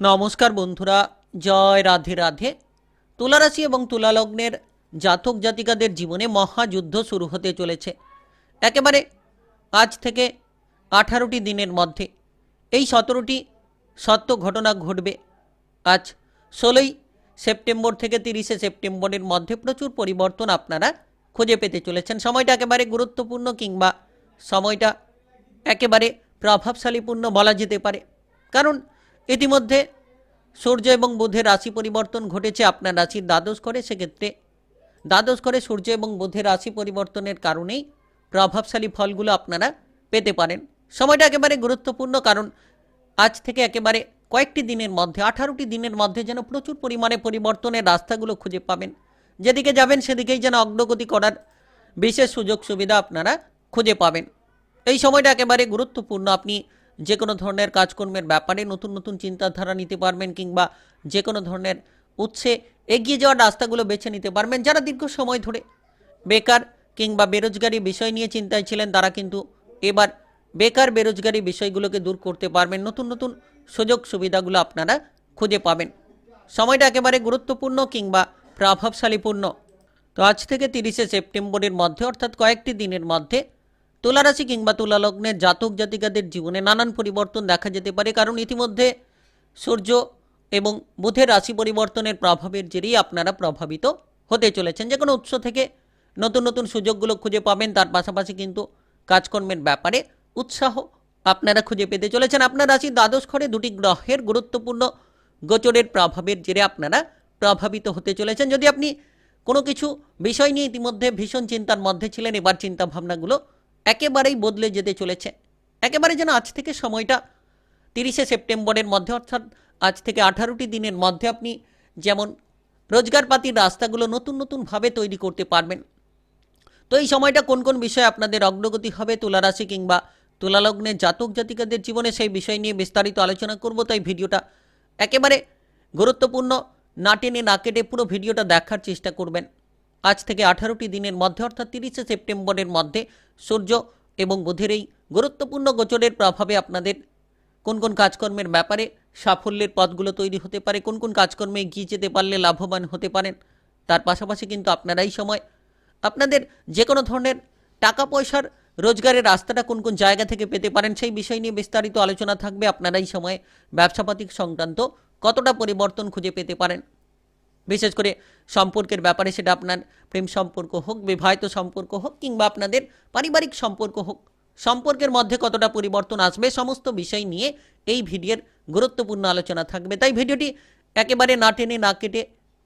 নমস্কার বন্ধুরা, জয় রাধে রাধে। তুলারাশি এবং তুলালগ্নের জাতক জাতিকাদের জীবনে মহাযুদ্ধ শুরু হতে চলেছে। একেবারে আজ থেকে আঠারোটি দিনের মধ্যে। এই সতেরোটি সত্য ঘটনা ঘটবে। আজ ষোলোই সেপ্টেম্বর থেকে তিরিশে সেপ্টেম্বরের মধ্যে প্রচুর পরিবর্তন আপনারা খুঁজে পেতে চলেছেন। সময়টা একেবারে গুরুত্বপূর্ণ কিংবা সময়টা একেবারে প্রভাবশালীপূর্ণ বলা যেতে পারে। কারণ ইতিমধ্যে সূর্য এবং বুধের রাশি পরিবর্তন ঘটেছে, আপনার রাশির দ্বাদশ করে সেক্ষেত্রে দ্বাদশ করে সূর্য এবং বুধের রাশি পরিবর্তনের কারণেই প্রভাবশালী ফলগুলো আপনারা পেতে পারেন। সময়টা একেবারে গুরুত্বপূর্ণ, কারণ আজ থেকে একেবারে কয়েকটি দিনের মধ্যে, আঠারোটি দিনের মধ্যে যেন প্রচুর পরিমাণে পরিবর্তনের রাস্তাগুলো খুঁজে পাবেন। যেদিকে যাবেন সেদিকেই যেন অগ্রগতি করার বিশেষ সুযোগ সুবিধা আপনারা খুঁজে পাবেন। এই সময়টা একেবারে গুরুত্বপূর্ণ। আপনি যে কোনো ধরনের কাজকর্মের ব্যাপারে নতুন নতুন চিন্তাধারা নিতে পারবেন কিংবা যে কোনো ধরনের উৎসে এগিয়ে যাওয়ার রাস্তাগুলো বেছে নিতে পারবেন যারা দীর্ঘ সময় ধরে বেকার কিংবা বেরোজগারি বিষয় নিয়ে চিন্তায় ছিলেন, তারা কিন্তু এবার বেকার বেরোজগারি বিষয়গুলোকে দূর করতে পারবেন। নতুন নতুন সুযোগ সুবিধাগুলো আপনারা খুঁজে পাবেন। সময়টা একেবারে গুরুত্বপূর্ণ কিংবা প্রভাবশালীপূর্ণ। তো আজ থেকে তিরিশে সেপ্টেম্বরের মধ্যে অর্থাৎ কয়েকটি দিনের মধ্যে তুলারাশি কিংবা তুলালগ্নের জাতক জাতিকাদের জীবনে নানান পরিবর্তন দেখা যেতে পারে, কারণ ইতিমধ্যে সূর্য এবং বুধের রাশি পরিবর্তনের প্রভাবের জেরেই আপনারা প্রভাবিত হতে চলেছেন। যে কোনো উৎস থেকে নতুন নতুন সুযোগগুলো খুঁজে পাবেন, তার পাশাপাশি কিন্তু কাজকর্মের ব্যাপারে উৎসাহ আপনারা খুঁজে পেতে চলেছেন। আপনার রাশির দ্বাদশ ঘরে দুটি গ্রহের গুরুত্বপূর্ণ গোচরের প্রভাবের জেরে আপনারা প্রভাবিত হতে চলেছেন। যদি আপনি কোনো কিছু বিষয় নিয়ে ইতিমধ্যে ভীষণ চিন্তার মধ্যে ছিলেন, এবার চিন্তা ভাবনাগুলো একেবারেই বদলে যেতে চলেছে। একেবারে যেন আজ থেকে সময়টা তিরিশে সেপ্টেম্বরের মধ্যে, অর্থাৎ আজ থেকে আঠারোটি দিনের মধ্যে আপনি যেমন রোজগারপাতির রাস্তাগুলো নতুন নতুনভাবে তৈরি করতে পারবেন। তো এই সময়টা কোন কোন বিষয়ে আপনাদের অগ্রগতি হবে তুলারাশি কিংবা তুলালগ্নের জাতক জাতিকাদের জীবনে সেই বিষয় নিয়ে বিস্তারিত আলোচনা করব, তাই ভিডিওটা একেবারে গুরুত্বপূর্ণ। না টেনে না কেটে পুরো ভিডিওটা দেখার চেষ্টা করবেন। আজ থেকে আঠারোটি দিনের মধ্যে, অর্থাৎ তিরিশে সেপ্টেম্বরের মধ্যে সূর্য এবং বুধের এই গুরুত্বপূর্ণ গোচরের প্রভাবে আপনাদের কোন কোন কাজকর্মের ব্যাপারে সাফল্যের পথগুলো তৈরি হতে পারে, কোন কোন কাজকর্মে এগিয়ে যেতে পারলে লাভবান হতে পারেন, তার পাশাপাশি কিন্তু আপনারা এই সময়। আপনাদের যে কোনো ধরনের টাকা পয়সার রোজগারের রাস্তাটা কোন কোন জায়গা থেকে পেতে পারেন, সেই বিষয় নিয়ে বিস্তারিত আলোচনা থাকবে। আপনারা এই সময় ব্যবসাপাতি সংক্রান্ত কতটা পরিবর্তন খুঁজে পেতে পারেন। বিশেষ করে সম্পর্কের ব্যাপারে সেটা আপনার প্রেম সম্পর্ক হোক, বিবাহিত সম্পর্ক হোক, কিংবা আপনাদের পারিবারিক সম্পর্ক হোক, সম্পর্কের মধ্যে কতটা পরিবর্তন আসবে সমস্ত বিষয় নিয়ে এই ভিডিওর গুরুত্বপূর্ণ আলোচনা থাকবে। তাই ভিডিওটি একেবারে না টেনে না কেটে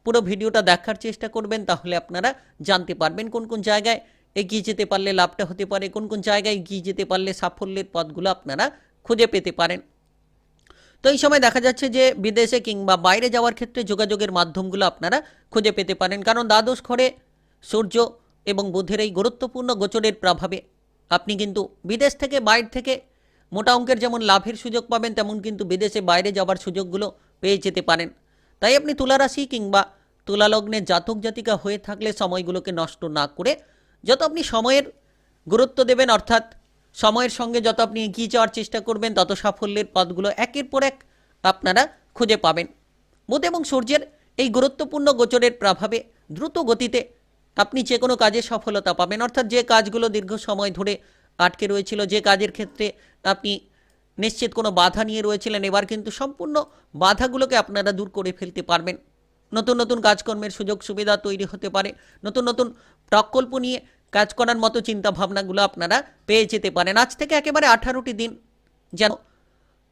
পুরো ভিডিওটা দেখার চেষ্টা করবেন, তাহলে আপনারা জানতে পারবেন কোন কোন জায়গায় এগিয়ে যেতে পারলে লাভটা হতে পারে, কোন কোন জায়গায় এগিয়ে যেতে পারলে সাফল্যের পথগুলো আপনারা খুঁজে পেতে পারেন। তো এই সময় দেখা যাচ্ছে যে বিদেশে কিংবা বাইরে যাওয়ার ক্ষেত্রে যোগাযোগের মাধ্যমগুলো আপনারা খুঁজে পেতে পারেন। কারণ দ্বাদশ ঘরে সূর্য এবং বুধের এই গুরুত্বপূর্ণ গোচরের প্রভাবে আপনি কিন্তু বিদেশ থেকে বাইরে থেকে মোটা অঙ্কের যেমন লাভের সুযোগ পাবেন, তেমন কিন্তু বিদেশে বাইরে যাওয়ার সুযোগগুলো পেয়ে যেতে পারেন। তাই আপনি তুলারাশি কিংবা তুলালগ্নের জাতক জাতিকা হয়ে থাকলে সময়গুলোকে নষ্ট না করে যত আপনি সময়ের গুরুত্ব দেবেন, অর্থাৎ সময়ের সঙ্গে যত আপনি এগিয়ে যাওয়ার চেষ্টা করবেন, তত সাফল্যের পথগুলো একের পর এক আপনারা খুঁজে পাবেন। বুধ এবং সূর্যের এই গুরুত্বপূর্ণ গোচরের প্রভাবে দ্রুত গতিতে আপনি যে কোনো কাজে সফলতা পাবেন। অর্থাৎ যে কাজগুলো দীর্ঘ সময় ধরে আটকে রয়েছিল, যে কাজের ক্ষেত্রে আপনি নিশ্চিত কোনো বাধা নিয়ে রয়েছিলেন, এবার কিন্তু সম্পূর্ণ বাধাগুলোকে আপনারা দূর করে ফেলতে পারবেন। নতুন নতুন কাজকর্মের সুযোগ সুবিধা তৈরি হতে পারে। নতুন নতুন প্রকল্প নিয়ে কাজ করার মতো চিন্তা ভাবনাগুলো আপনারা পেয়ে যেতে পারেন। আজ থেকে একেবারে আঠারোটি দিন যেন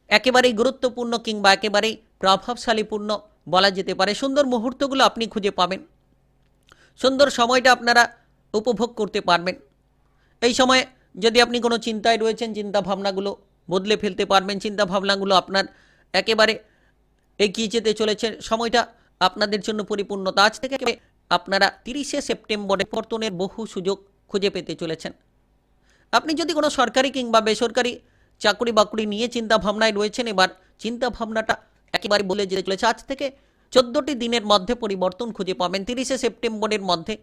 একেবারেই গুরুত্বপূর্ণ কিংবা একেবারেই প্রভাবশালীপূর্ণ বলা যেতে পারে। সুন্দর মুহূর্তগুলো আপনি খুঁজে পাবেন। সুন্দর সময়টা আপনারা উপভোগ করতে পারবেন। এই সময়ে যদি আপনি কোনো চিন্তায় রয়েছেন চিন্তা ভাবনাগুলো বদলে ফেলতে পারবেন চিন্তা ভাবনাগুলো আপনার একেবারে এগিয়ে যেতে চলেছে, সময়টা আপনাদের জন্য পরিপূর্ণতা। আজ থেকে আপনারা তিরিশে সেপ্টেম্বরে পর্তনের বহু সুযোগ খুঁজে পেতে চলেছেন। আপনি যদি কোনো সরকারি কিংবা বেসরকারি চাকরি বাকরি নিয়ে চিন্তা ভাবনায় রয়েছেন, এবার চিন্তা ভাবনাটা একেবারে বলে যেতে চলেছে। আজ থেকে চোদ্দোটি দিনের মধ্যে পরিবর্তন খুঁজে পাবেন। তিরিশে সেপ্টেম্বরের মধ্যে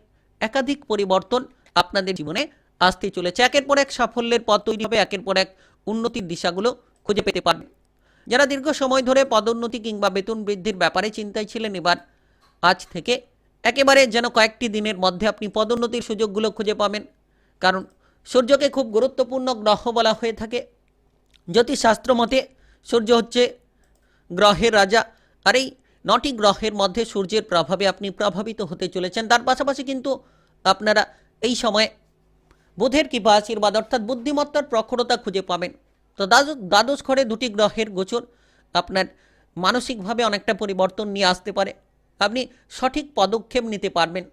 একাধিক পরিবর্তন আপনাদের জীবনে আসতে চলেছে। একের পর এক সাফল্যের পথ তৈরি হবে, একের পর এক উন্নতির দিশাগুলো খুঁজে পেতে পারবেন। যারা দীর্ঘ সময় ধরে পদোন্নতি কিংবা বেতন বৃদ্ধির ব্যাপারে চিন্তায় ছিলেন, এবার আজ থেকে একেবারে যেন কয়েকটি দিনের মধ্যে আপনি পদোন্নতির সুযোগগুলো খুঁজে পাবেন। কারণ সূর্যকে খুব গুরুত্বপূর্ণ গ্রহ বলা হয়ে থাকে। জ্যোতিষশাস্ত্র মতে সূর্য হচ্ছে গ্রহের রাজা। আর এই নটি গ্রহের মধ্যে সূর্যের প্রভাবে আপনি প্রভাবিত হতে চলেছেন। তার পাশাপাশি কিন্তু আপনারা এই সময়ে বুধের কৃপা, আশীর্বাদ অর্থাৎ বুদ্ধিমত্তার প্রখরতা খুঁজে পাবেন। তো দ্বাদশ ঘরে দুটি গ্রহের গোচর। আপনার মানসিকভাবে অনেকটা পরিবর্তন নিয়ে আসতে পারে। আপনি সঠিক পদক্ষেপ নিতে পারবেন।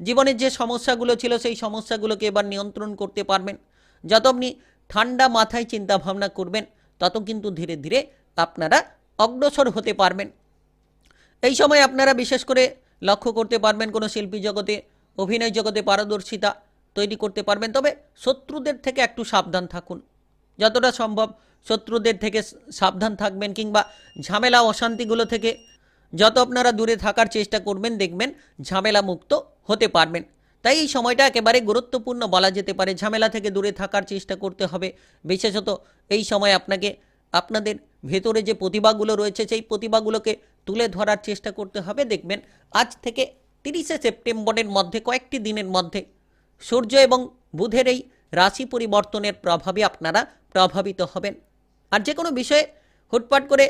জীবনের যে সমস্যাগুলো ছিল, সেই সমস্যাগুলোকে এবার নিয়ন্ত্রণ করতে পারবেন। যত আপনি ঠান্ডা মাথায় চিন্তা ভাবনা করবেন, তত কিন্তু ধীরে ধীরে আপনারা অগ্রসর হতে পারবেন। এই সময় আপনারা বিশেষ করে লক্ষ্য করতে পারবেন কোনো শিল্পী জগতে, অভিনয় জগতে পারদর্শিতা তৈরি করতে পারবেন। তবে শত্রুদের থেকে একটু সাবধান থাকুন। যতটা সম্ভব শত্রুদের থেকে সাবধান থাকবেন কিংবা ঝামেলা, অশান্তিগুলো থেকে যত আপনারা দূরে থাকার চেষ্টা করবেন, দেখবেন ঝামেলা মুক্ত হতে পারবেন। তাই এই সময়টা একেবারে গুরুত্বপূর্ণ বলা যেতে পারে, ঝামেলা থেকে দূরে থাকার চেষ্টা করতে হবে। বিশেষত এই সময় আপনাকে, আপনাদের ভেতরে যে প্রতিভাগুলো রয়েছে, সেই প্রতিভাগুলোকে তুলে ধরার চেষ্টা করতে হবে। দেখবেন আজ থেকে তিরিশে সেপ্টেম্বরের মধ্যে, কয়েকটি দিনের মধ্যে সূর্য এবং বুধের এই রাশি পরিবর্তনের প্রভাবে আপনারা প্রভাবিত হবেন। আর যে কোনো বিষয়ে হুটপাট করে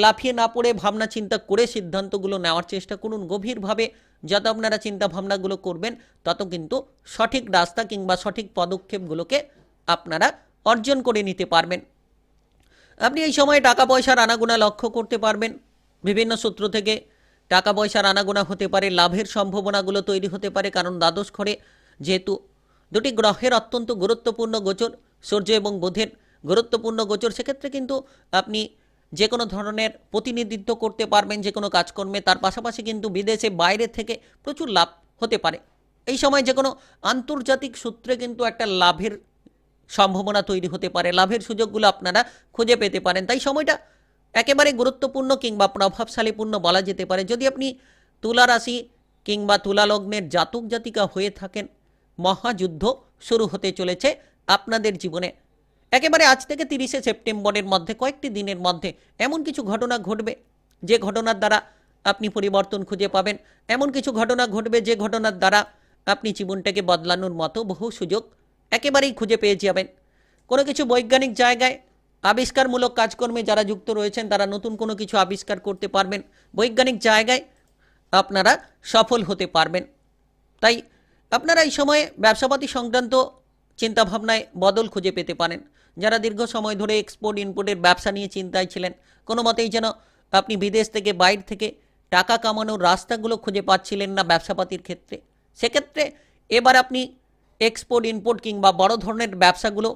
লাফিয়ে না পড়ে ভাবনা চিন্তা করে সিদ্ধান্তগুলো নেওয়ার চেষ্টা করুন। গভীরভাবে যত আপনারা চিন্তা ভাবনাগুলো করবেন, তত কিন্তু সঠিক রাস্তা কিংবা সঠিক পদক্ষেপগুলোকে আপনারা অর্জন করে নিতে পারবেন। আপনি এই সময় টাকা পয়সার আনাগোনা লক্ষ্য করতে পারবেন। বিভিন্ন সূত্র থেকে টাকা পয়সার আনাগোনা হতে পারে, লাভের সম্ভাবনাগুলো তৈরি হতে পারে, কারণ দ্বাদশ ঘরে যেহেতু দুটি গ্রহের অত্যন্ত গুরুত্বপূর্ণ গোচর, সূর্য এবং বুধের গুরুত্বপূর্ণ গোচর, সেক্ষেত্রে কিন্তু আপনি যে কোনো ধরনের প্রতিনিধিত্ব করতে পারবেন যে কোনো কাজকর্মে, তার পাশাপাশি কিন্তু বিদেশে বাইরে থেকে প্রচুর লাভ হতে পারে। এই সময় যে কোনো আন্তর্জাতিক সূত্রে কিন্তু একটা লাভের সম্ভাবনা তৈরি হতে পারে। লাভের সুযোগগুলো আপনারা খুঁজে পেতে পারেন। তাই সময়টা একেবারে গুরুত্বপূর্ণ কিংবা প্রভাবশালীপূর্ণ বলা যেতে পারে। যদি আপনি তুলা রাশি কিংবা তুলা লগ্নের জাতক জাতিকা হয়ে থাকেন, মহাযুদ্ধ শুরু হতে চলেছে আপনাদের জীবনে। একেবারে আজ থেকে তিরিশে সেপ্টেম্বরের মধ্যে, কয়েকটি দিনের মধ্যে এমন কিছু ঘটনা ঘটবে, যে ঘটনার দ্বারা আপনি পরিবর্তন খুঁজে পাবেন। এমন কিছু ঘটনা ঘটবে, যে ঘটনার দ্বারা আপনি জীবনটাকে বদলানোর মতো বহু সুযোগ একেবারেই খুঁজে পেয়ে যাবেন। কোনো কিছু বৈজ্ঞানিক জায়গায় আবিষ্কারমূলক কাজকর্মে যারা যুক্ত রয়েছেন, তারা নতুন কোনো কিছু আবিষ্কার করতে পারবেন। বৈজ্ঞানিক জায়গায় আপনারা সফল হতে পারবেন। তাই আপনারা এই সময়ে ব্যবসাপাতি সংক্রান্ত চিন্তাভাবনায় বদল খুঁজে পেতে পারেন। যারা দীর্ঘ সময় ধরে এক্সপোর্ট ইনপোর্টের ব্যবসা নিয়ে চিন্তায় ছিলেন, কোনো মতেই যেন আপনি বিদেশ থেকে, বাইরে থেকে টাকা কামানোর রাস্তাগুলো খুঁজে পাচ্ছিলেন না ব্যবসাপাতির ক্ষেত্রে। সেক্ষেত্রে এবার আপনি এক্সপোর্ট ইনপোর্ট কিংবা বড় ধরনের ব্যবসাগুলো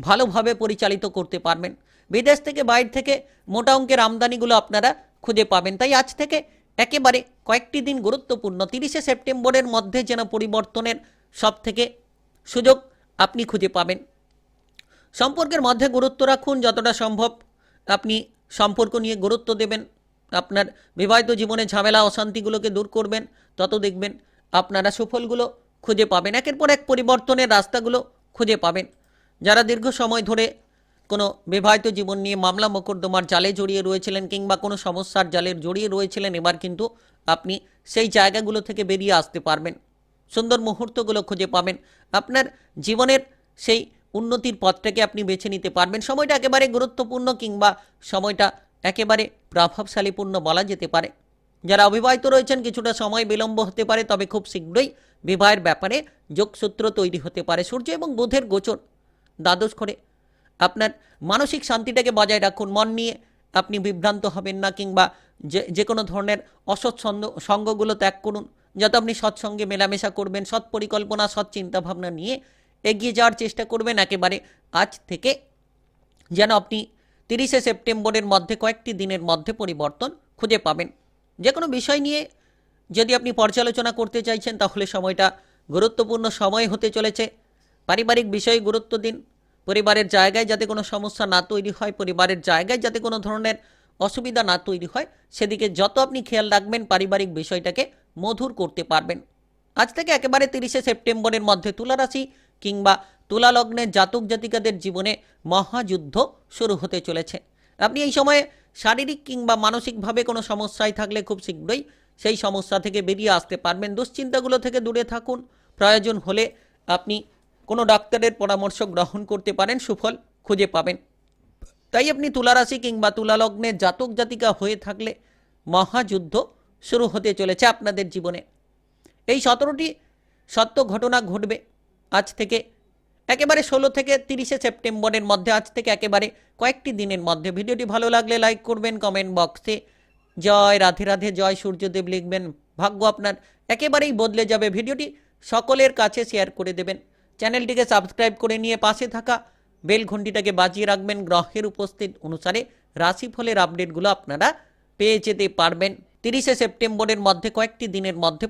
ভালোভাবে পরিচালিত করতে পারবেন। বিদেশ থেকে, বাইরে থেকে মোটা অঙ্কের আমদানিগুলো আপনারা খুঁজে পাবেন। তাই আজ থেকে একেবারে কয়েকটি দিন গুরুত্বপূর্ণ, তিরিশে সেপ্টেম্বরের মধ্যে যেন পরিবর্তনের সব থেকে সুযোগ আপনি খুঁজে পাবেন। সম্পর্কের মধ্যে গুরুত্ব রাখুন যতটা সম্ভব। আপনি সম্পর্ক নিয়ে গুরুত্ব দেবেন। আপনার বিবাহিত জীবনে ঝামেলা, অশান্তিগুলোকে দূর করবেন। তত দেখবেন আপনারা সুফলগুলো খুঁজে পাবেন। একের পর এক পরিবর্তনের রাস্তাগুলো খুঁজে পাবেন। যারা দীর্ঘ সময় ধরে কোনো বিবাহিত জীবন নিয়ে মামলা, মোকদ্দমার জালে জড়িয়ে রয়েছিলেন কিংবা কোনো সমস্যার জালে জড়িয়ে রয়েছিলেন, এবার কিন্তু আপনি সেই জায়গাগুলো থেকে বেরিয়ে আসতে পারবেন। সুন্দর মুহূর্তগুলো খুঁজে পাবেন। আপনার জীবনের সেই উন্নতির পথটাকে আপনি বেছে নিতে পারবেন। সময়টা একেবারে গুরুত্বপূর্ণ কিংবা সময়টা একেবারে প্রভাবশালীপূর্ণ বলা যেতে পারে। যারা অবিবাহিত রয়েছেন, কিছুটা সময় বিলম্ব হতে পারে, তবে খুব শীঘ্রই বিবাহের ব্যাপারে যোগসূত্র তৈরি হতে পারে। সূর্য এবং বুধের গোচর দ্বাদশ করে আপনার মানসিক শান্তিটাকে বজায় রাখুন। মন নিয়ে আপনি বিভ্রান্ত হবেন না কিংবা যে যে কোনো ধরনের অসৎ সঙ্গ সঙ্গগুলো ত্যাগ করুন। যাতে আপনি সৎসঙ্গে মেলামেশা করবেন সৎ পরিকল্পনা সৎ চিন্তাভাবনা নিয়ে এগিয়ে যাওয়ার চেষ্টা করবেন একেবারে আজ থেকে। যেন আপনি তিরিশে সেপ্টেম্বরের মধ্যে কয়েকটি দিনের মধ্যে পরিবর্তন খুঁজে পাবেন। যে কোনো বিষয় নিয়ে যদি আপনি পর্যালোচনা করতে চাইছেন, তাহলে সময়টা গুরুত্বপূর্ণ সময় হতে চলেছে। পারিবারিক বিষয়ে গুরুত্ব দিন। পরিবারের জায়গায় যাতে কোনো সমস্যা না তৈরি হয়, পরিবারের জায়গায় যাতে কোনো ধরনের অসুবিধা না তৈরি হয়, সেদিকে যত আপনি খেয়াল রাখবেন, পারিবারিক বিষয়টাকে মধুর করতে পারবেন। আজ থেকে একেবারে তিরিশে সেপ্টেম্বরের মধ্যে তুলা রাশি কিংবা তুলা লগ্নের জাতক জাতিকাদের জীবনে মহাযুদ্ধ শুরু হতে চলেছে। আপনি এই সময়ে শারীরিক কিংবা মানসিকভাবে কোনো সমস্যায় থাকলে খুব শীঘ্রই সেই সমস্যা থেকে বেরিয়ে আসতে পারবেন। দুশ্চিন্তাগুলো থেকে দূরে থাকুন। প্রয়োজন হলে আপনি কোনো ডাক্তারের পরামর্শ গ্রহণ করতে পারেন, সুফল খুঁজে পাবেন। তাই আপনি তুলারাশি কিংবা তুলালগ্নের জাতক জাতিকা হয়ে থাকলে মহাযুদ্ধ শুরু হতে চলেছে আপনাদের জীবনে। এই সতেরোটি সত্য ঘটনা ঘটবে। আজ থেকে একেবারে ষোলো থেকে তিরিশে সেপ্টেম্বরের মধ্যে, আজ থেকে একেবারে কয়েকটি দিনের মধ্যে। ভিডিওটি ভালো লাগলে লাইক করবেন, কমেন্ট বক্সে। জয় রাধে রাধে, জয় সূর্যদেব লিখবেন। ভাগ্য আপনার একেবারেই বদলে যাবে। ভিডিওটি সকলের কাছে শেয়ার করে দেবেন। চ্যানেলটিকে সাবস্ক্রাইব করে নিয়ে পাশে থাকা বেল ঘন্টিটাকে বাজিয়ে রাখবেন। গ্রহের উপস্থিত অনুসারে রাশিফলের আপডেটগুলো আপনারা পেয়ে যেতে পারবেন। তিরিশে সেপ্টেম্বরের মধ্যে কয়েকটি দিনের মধ্যে